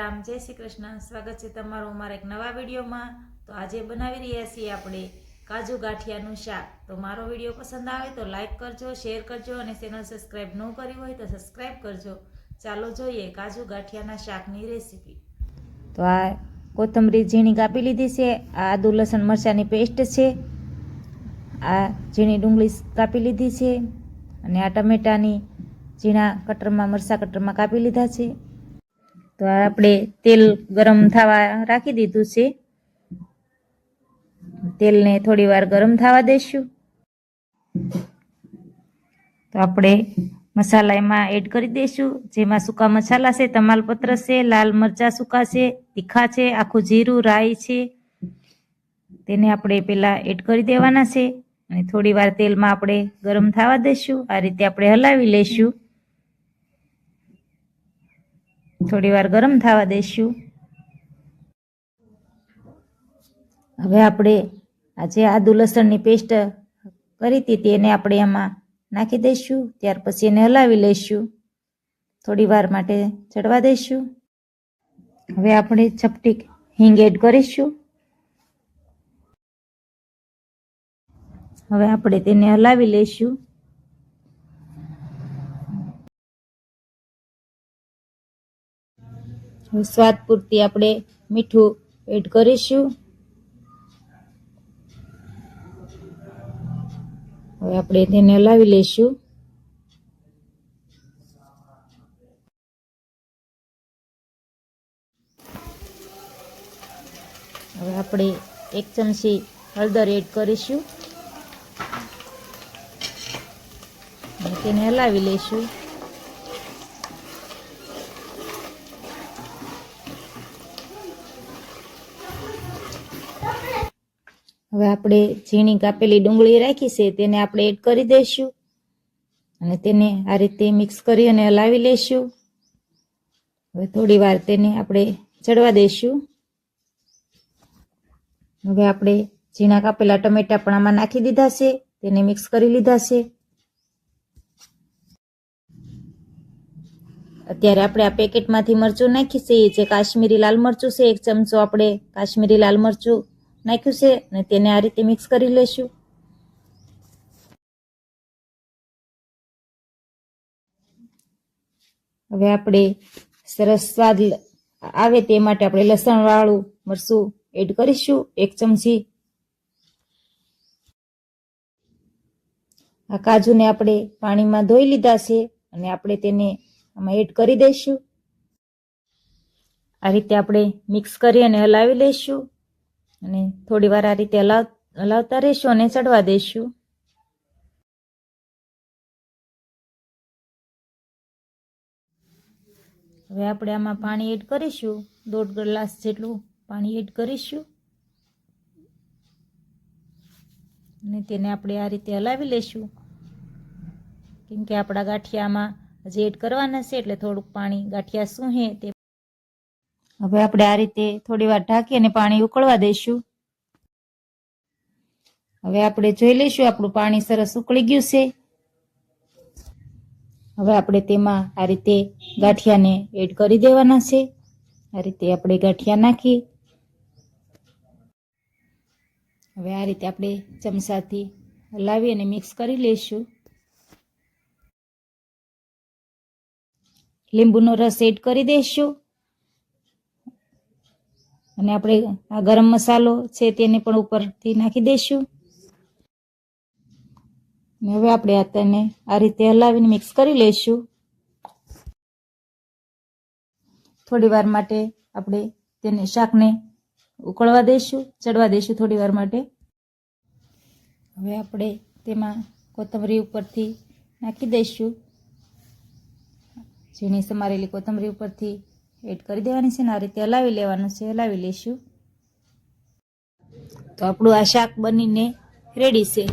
સીતારામ જય શ્રી કૃષ્ણ. સ્વાગત છે તમારું અમારા એક નવા વિડીયોમાં. તો આજે બનાવી રહ્યા છીએ આપણે કાજુ ગાંઠિયાનું શાક. તો મારો વીડિયો પસંદ આવે તો લાઈક કરજો, શેર કરજો અને ચેનલ સબસ્ક્રાઈબ ન કરી હોય તો સબસ્ક્રાઈબ કરજો. ચાલો જોઈએ કાજુ ગાંઠિયાના શાકની રેસીપી. તો આ કોથમરી ઝીણી કાપી લીધી છે. આ આદુ, લસણ, મરચાંની પેસ્ટ છે. આ ઝીણી ડુંગળી કાપી લીધી છે. અને આ ટમેટાની ઝીણા કટરમાં, મરચાં કટરમાં કાપી લીધા છે. તો આપણે તેલ ગરમ થવા રાખી દીધું છે. તેલને થોડી વાર ગરમ થવા દઈશું. તો આપણે મસાલા એમાં એડ કરી દઈશું. જેમાં સૂકા મસાલા છે, તમાલપત્ર છે, લાલ મરચાં સૂકા છે, તીખા છે, આખું જીરું, રાઈ છે. તેને આપણે પહેલાં એડ કરી દેવાના છે. અને થોડી વાર તેલમાં આપણે ગરમ થવા દઈશું. આ રીતે આપણે હલાવી લઈશું. થોડી વાર ગરમ થવા દઈશું હવે આપણે આજે આદુ લસણની પેસ્ટ કરી હતી તેને આપણે એમાં નાખી દઈશું, ત્યાર પછી એને હલાવી લઈશું. થોડી વાર માટે ચડવા દઈશું. હવે આપણે ચપટી હિંગ એડ કરીશું. હવે આપણે તેને હલાવી લઈશું. સ્વાદ પૂરતી આપણે મીઠું એડ કરીશું. હવે આપણે તેને હલાવી લઈશું. હવે આપણે એક ચમચી હળદર એડ કરીશું. તેને હલાવી લઈશું. હવે આપણે ઝીણી કાપેલી ડુંગળી રાખી છે, તેને આપણે એડ કરી દઈશું. અને તેને આ રીતે મિક્સ કરી અને હલાવી લઈશું. હવે થોડી વાર તેને આપણે ચડવા દઈશું. હવે આપણે ઝીણા કાપેલા ટમેટા પણ આમાં નાખી દીધા છે, તેને મિક્સ કરી લીધા છે. અત્યારે આપણે આ પેકેટમાંથી મરચું નાખી છે જે કાશ્મીરી લાલ મરચું છે, એક ચમચો આપણે કાશ્મીરી લાલ મરચું નાખ્યું છે અને તેને આ રીતે મિક્સ કરી લઈશું હવે આપણે સરસ સ્વાદ આવે તે માટે આપણે લસણ વાળું મરચું એડ કરીશું, એક ચમચી. આ કાજુને આપણે પાણીમાં ધોઈ લીધા છે અને આપણે તેને આમાં એડ કરી દઈશું. આ રીતે આપણે મિક્સ કરી અને હલાવી લઈશું. અને થોડી વાર આ રીતે હલાવ હલાવતા રહીશું અને ચડવા દઈશું. હવે આપણે આમાં પાણી એડ કરીશું. દોઢ ગ્લાસ જેટલું પાણી એડ કરીશું. અને તેને આપણે આ રીતે હલાવી લેશું કેમ કે આપણા ગાંઠિયામાં હજી એડ કરવાના છે એટલે થોડુંક પાણી ગાંઠિયા શું હે તે હવે આપણે આ રીતે થોડી વાર ઢાંકી અને પાણી ઉકળવા દઈશું. હવે આપણે જોઈ લઈશું, આપણું પાણી સરસ ઉકળી ગયું છે. હવે આપણે તેમાં આ રીતે ગાંઠિયાને એડ કરી દેવાના છે. આ રીતે આપણે ગાંઠિયા નાખી. હવે આ રીતે આપણે ચમચાથી હલાવી અને મિક્સ કરી લઈશું. લીંબુનો રસ એડ કરી દઈશું. અને આપણે આ ગરમ મસાલો છે તેને પણ ઉપરથી નાખી દઈશું. અને હવે આપણે આ તેને આ રીતે હલાવીને મિક્સ કરી લઈશું. થોડી વાર માટે આપણે તેને શાકને ઉકળવા દઈશું, ચડવા દઈશું થોડી વાર માટે. હવે આપણે તેમાં કોથમરી ઉપરથી નાખી દઈશું. ઝીણી સમારેલી કોથમરી ઉપરથી એડ કરી દેવાની છે ને આ રીતે હલાવી લેવાનું છે, હલાવી લઈશું તો આપણું આ શાક બનીને રેડી છે.